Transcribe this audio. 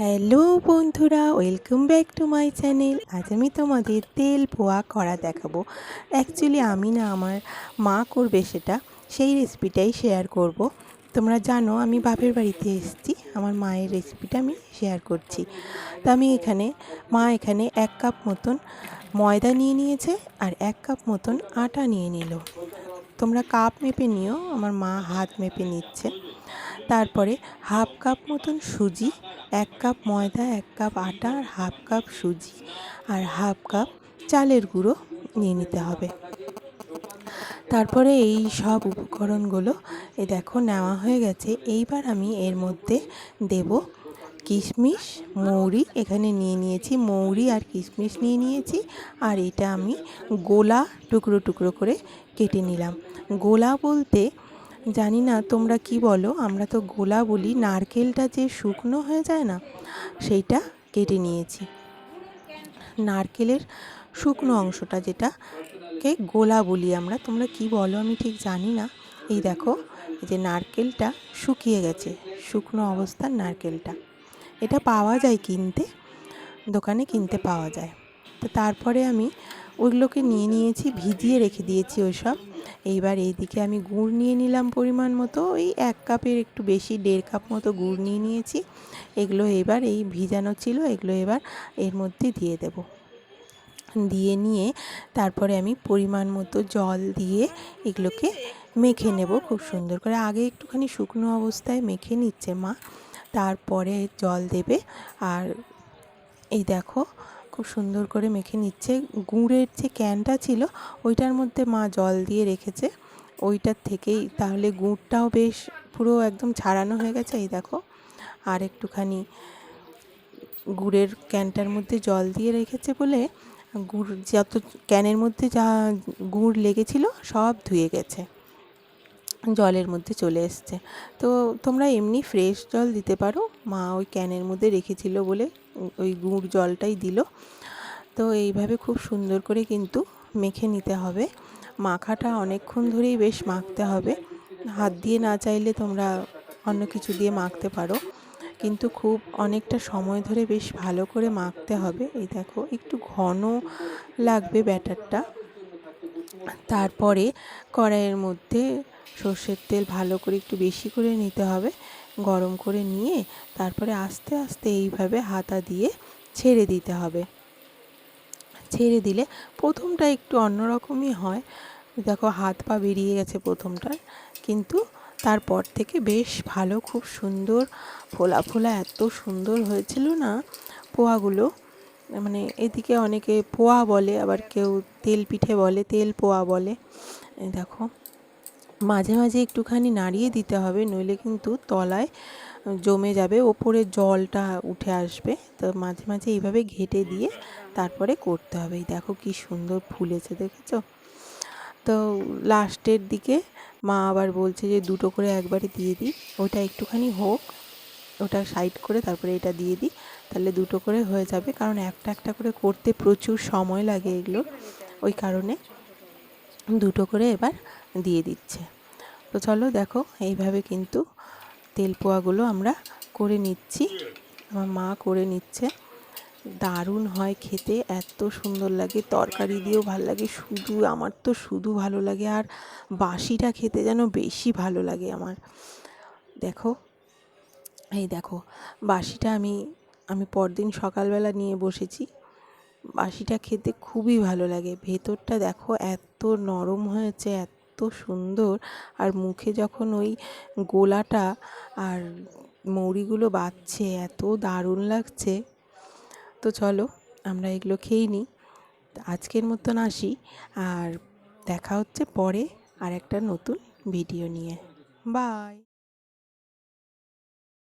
Hello বন্ধুরা, welcome back to my channel. আজ আমি তোমাদের তেল পোয়া করা দেখাবো। অ্যাকচুয়ালি আমি না, আমার মা করবে সেটা, সেই রেসিপিটাই শেয়ার করব। তোমরা জানো, আমি বাপের বাড়িতে এসেছি, আমার মায়ের রেসিপিটা আমি শেয়ার করছি। তো আমি এখানে, মা এখানে এক কাপ মতন ময়দা নিয়ে নিয়েছে আর এক কাপ মতন আটা নিয়ে নিল। তোমরা কাপ মেপে নিও, আমার মা হাত মেপে নিচ্ছে তারপরে হাফ কাপ মতন সুজি, এক কাপ ময়দা, এক কাপ আটা, আর হাফ কাপ সুজি, আর হাফ কাপ চালের গুঁড়ো নিয়ে নিতে হবে। তারপরে এই সব উপকরণগুলো এ দেখো, নেওয়া হয়ে গেছে। এইবার আমি এর মধ্যে দেব কিশমিশ, মৌরি, এখানে নিয়ে নিয়েছি মৌরি আর কিশমিশ নিয়ে নিয়েছি। আর এটা আমি গোলা টুকরো টুকরো করে কেটে নিলাম। গোলা বলতে, জানি না তোমরা কি বলো, আমরা তো গোলা বলি, নারকেলটা যে শুকনো হয়ে যায় না, সেইটা কেটে নিয়েছি। নারকেলের শুকনো অংশটা যেটাকে গোলা বলি আমরা, তোমরা কি বলো আমি ঠিক জানি না। এই দেখো যে নারকেলটা শুকিয়ে গেছে, শুকনো অবস্থার নারকেলটা। এটা পাওয়া যায় কিনতে, দোকানে কিনতে পাওয়া যায়। তো তারপরে আমি ওইগুলোকে নিয়ে নিয়েছি, ভিজিয়ে রেখে দিয়েছি ওই সব এইবার এইদিকে আমি গুড় নিয়ে নিলাম পরিমাণ মতো, ওই এক কাপের একটু বেশি, দেড় কাপ মতো গুড় নিয়ে নিয়েছি। এগুলো এবার এই ভিজানো ছিল, এগুলো এবার এর মধ্যে দিয়ে দেব। দিয়ে নিয়ে তারপরে আমি পরিমাণ মতো জল দিয়ে এগুলোকে মেখে নেব খুব সুন্দর করে। আগে একটুখানি শুকনো অবস্থায় মেখে নিচ্ছে মা। তারপরে জল দেবে। আর এই দেখো, খুব সুন্দর করে মেখে নিচ্ছে। গুড়ের যে ক্যানটা ছিল, ওইটার মধ্যে মা জল দিয়ে রেখেছে। ওইটার থেকেই তাহলে গুড়টাও বেশ পুরো একদম ছাড়ানো হয়ে গেছে। এই দেখো, আর একটুখানি গুড়ের ক্যানটার মধ্যে জল দিয়ে রেখেছে বলে গুড়, যত ক্যানের মধ্যে যা গুড় লেগেছিল, সব ধুয়ে গেছে। জলের মধ্যে চলে এসছে। তো তোমরা এমনি ফ্রেশ জল দিতে পারো। মা ওই ক্যানের মধ্যে রেখেছিল বলে ওই গুড় জলটাই দিল। তো এইভাবে খুব সুন্দর করে কিন্তু মেখে নিতে হবে। মাখাটা অনেকক্ষণ ধরেই বেশ মাখতে হবে। হাত দিয়ে না চাইলে তোমরা অন্য কিছু দিয়ে মাখতে পারো। কিন্তু খুব অনেকটা সময় ধরে বেশ ভালো করে মাখতে হবে। এই দেখো, একটু ঘন লাগবে ব্যাটারটা। তারপরে কড়াইয়ের মধ্যে সর্ষের তেল ভালো করে একটু বেশি করে নিতে হবে, গরম করে নিয়ে তারপরে আস্তে আস্তে এইভাবে হাতা দিয়ে ছেড়ে দিতে হবে। ছেড়ে দিলে প্রথমটা একটু অন্যরকমই হয়। দেখো হাত পা বেরিয়ে গেছে প্রথমটার, কিন্তু তারপর থেকে বেশ ভালো, খুব সুন্দর, ফোলা ফোলা এত সুন্দর হয়েছিল না পোয়াগুলো মানে এদিকে অনেকে পোয়া বলে, আবার কেউ তেল পিঠে বলে, তেল পোয়া বলে। দেখো, মাঝে মাঝে একটুখানি নাড়িয়ে দিতে হবে, নইলে কিন্তু তলায় জমে যাবে, ওপরে জলটা উঠে আসবে। তো মাঝে মাঝে এইভাবে ঘেটে দিয়ে তারপরে করতে হবে। দেখো কি সুন্দর ফুলেছে, দেখেছ? তো লাস্টের দিকে মা আবার বলছে যে, দুটো করে একবারে দিয়ে দিই, ওটা একটুখানি হোক, ওটা সাইড করে তারপরে এটা দিয়ে দিই। তাহলে দুটো করে হয়ে যাবে। কারণ একটা একটা করে করতে প্রচুর সময় লাগে এগুলো। ওই কারণে দুটো করে এবার দিয়ে দিচ্ছে। তো চলো দেখো, এইভাবে কিন্তু তেল পোয়াগুলো আমরা করে নিচ্ছি। আমার মা করে নিচ্ছে। দারুণ হয় খেতে, এত সুন্দর লাগে। তরকারি দিয়েও ভালো লাগে। শুধু, আমার তো শুধু ভালো লাগে। আর বাসিটা খেতে যেন বেশি ভালো লাগে আমার। দেখো, এই দেখো, বাসিটা আমি আমি পরদিন সকালবেলা নিয়ে বসেছি। বাসিটা খেতে খুবই ভালো লাগে। ভেতরটা দেখো এত নরম হয়েছে, এত সুন্দর। আর মুখে যখন ওই গোলাটা আর মৌরিগুলো বাজছে এত দারুণ লাগছে। তো চলো, আমরা এগুলো খেয়ে নিই। আজকের মতন আসি আর দেখা হচ্ছে পরে আর একটা নতুন ভিডিও নিয়ে। বাই!